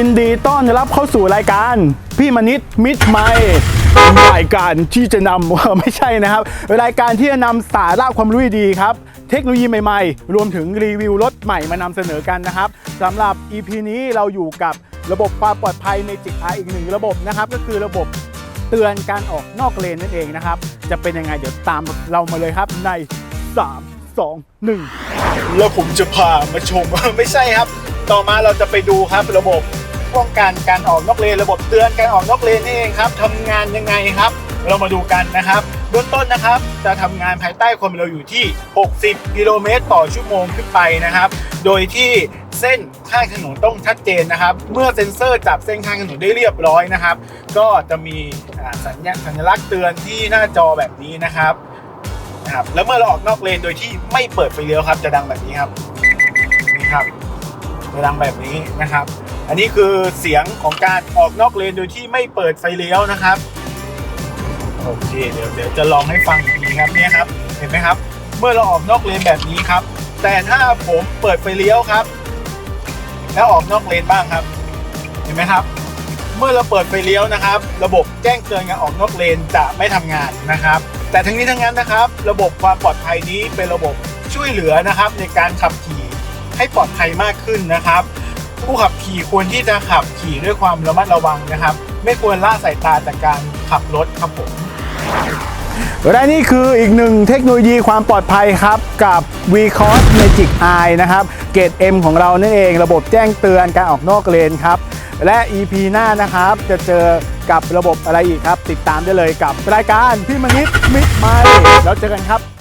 ยินดีต้อนรับเข้าสู่รายการ พี่มนิดมิดไมค์รายการที่จะนำ ไม่ใช่นะครับ รายการที่จะนำสาระความรู้ดีครับ เทคโนโลยีใหม่ๆ รวมถึงรีวิวรถใหม่มานำเสนอกันนะครับสำหรับ EP นี้เราอยู่กับระบบความปลอดภัย Magic Eye อีกหนึ่งระบบนะครับ ก็คือระบบเตือนการออกนอกเลนนั่นเองนะครับ จะเป็นยังไงเดี๋ยวตามเรามาเลยครับใน 3 2 1 แล้วผมจะพามาชม ไม่ใช่ครับ ต่อมาเราจะไปดูครับระบบ ป้องกันการออกนอกเลนระบบเตือนการออกนอกเลนนี่เองครับทำงานยังไงครับ เรามาดูกันนะครับเบื้องต้นนะครับจะทำงานภายใต้ความเร็วอยู่ที่ 60 กิโลเมตรต่อชั่วโมงขึ้นไปนะครับ โดยที่เส้นข้างถนนต้องชัดเจนนะครับ เมื่อเซ็นเซอร์จับเส้นข้างถนนได้เรียบร้อยนะครับ ก็จะมีสัญญาสัญลักษณ์เตือนที่หน้าจอแบบนี้นะครับนะครับแล้วเมื่อเราออกนอกเลนโดยที่ไม่เปิดไฟเลี้ยวครับ จะดังแบบนี้ครับนี่ครับจะดังแบบนี้นะครับ อันนี้คือเสียงของการออกนอกเลนโดยที่ไม่เปิดไฟเลี้ยวนะครับ โอเค เดี๋ยวเดี๋ยวจะลองให้ฟังอีกทีครับเนี่ยครับ เห็นไหมครับ เมื่อเราออกนอกเลนแบบนี้ครับ แต่ถ้าผมเปิดไฟเลี้ยวครับ แล้วออกนอกเลนบ้างครับ เห็นไหมครับ เมื่อเราเปิดไฟเลี้ยวนะครับ ระบบแจ้งเตือนการออกนอกเลนจะไม่ทำงานนะครับ แต่ทั้งนี้ทั้งนั้นนะครับ ระบบความปลอดภัยนี้เป็นระบบช่วยเหลือนะครับ ในการขับขี่ให้ปลอดภัยมากขึ้นนะครับ ผู้ขับขี่ควรที่จะขับขี่ด้วยความระมัดระวังนะครับ ไม่ควรล่าสายตาจากการขับรถครับผมและนี่คืออีกหนึ่งเทคโนโลยีความปลอดภัยครับกับ v c o s Magic Eye นะครับ เกรด M ของเรานั่นเองระบบแจ้งเตือนการออกนอกเลนครับ และ EP หน้านะครับ จะเจอกับระบบอะไรอีกครับ ติดตามได้เลยกับรายการพี่มนิดมิดไมล์แล้วเจอกันครับ